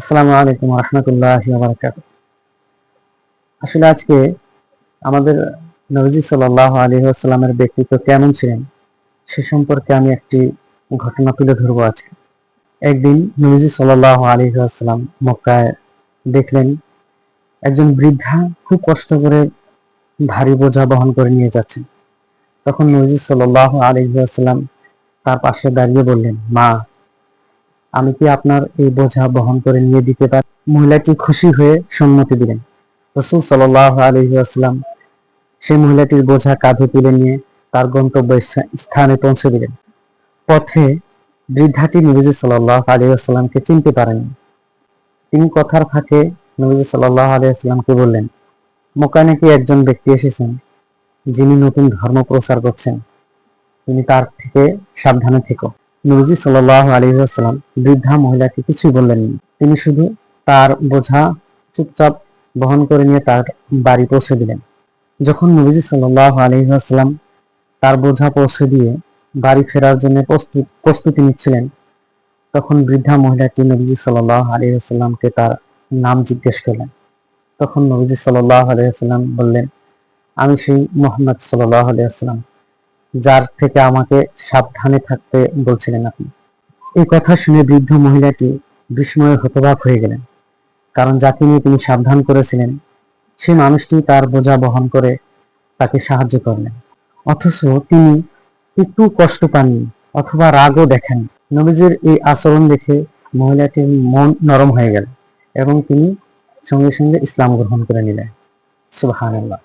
আসসালামু আলাইকুম রহমতুল্লাহ বারাকাত আসলে আজকে আমাদের নবজি সাল্লাহ আলী আসসালামের ব্যক্তিত্ব কেমন ছিলেন, সে সম্পর্কে আমি একটি ঘটনা তুলে ধরবো আজকে। একদিন নবজি সাল্লাহ আলী আসসালাম মক্কায় দেখলেন একজন বৃদ্ধা খুব কষ্ট করে ভারী বোঝা বহন করে নিয়ে যাচ্ছেন। তখন নবজি সাল্লাহ আলী আসসালাম তার পাশে দাঁড়িয়ে বললেন, মা আমি কি আপনার এই বোঝা বহন করে নিয়ে দিতে পারি? মহিলাটি খুশি হয়ে সম্মতি দিলেন। রসুল সাল্লাহ আলহিহাস্লাম সেই মহিলাটির বোঝা কাঁধে তুলে নিয়ে তার গন্তব্য স্থানে পৌঁছে দিলেন। পথে বৃদ্ধাটি নবীজি সাল্লাহ আলহিহাস্লামকে চিনতে পারেননি। তিনি কথার ফাঁকে নবীজি সাল্লাহ আলহিহাস্লামকে বললেন মোকা নাকি একজন ব্যক্তি এসেছেন যিনি নতুন ধর্ম প্রচার করছেন। তুমি তার থেকে সাবধানে থেকো। নবীজি সাল্লাহ আলহিহাস্লাম বৃদ্ধা মহিলাকে কিছুই বললেননি তিনি শুধু তার বোঝা চুপচাপ বহন করে নিয়ে তার বাড়ি পৌঁছে দিলেন। যখন নবীজি সাল্লাহ আলহিহাস্লাম তার বোঝা পৌঁছে দিয়ে বাড়ি ফেরার জন্য প্রস্তুত নিচ্ছিলেন, তখন বৃদ্ধা মহিলাটি নবীজি সাল্লাহ আলহিহাস্লামকে তার নাম জিজ্ঞেস করলেন। তখন নবীজি সাল্লাহ আলহিহাস্লাম বললেন, আমি সেই মোহাম্মদ সাল্লাহ আলহিহাস্লাম যার থেকে আমাকে সাবধানে থাকতে বলছিলেন আপনি। এই কথা শুনে বৃদ্ধ মহিলাটি বিস্ময়ে হতবাক হয়ে গেলেন, কারণ যাকে নিয়ে তিনি সাবধান করেছিলেন সেই মানুষটি তার বোঝা বহন করে তাকে সাহায্য করলেন। অথচ তিনি একটু কষ্ট পাননি অথবা রাগও দেখেন নবীজির এই আচরণ দেখে মহিলাটির মন নরম হয়ে গেল এবং তিনি সঙ্গে সঙ্গে ইসলাম গ্রহণ করে নিলেন। সুবহানাল্লাহ।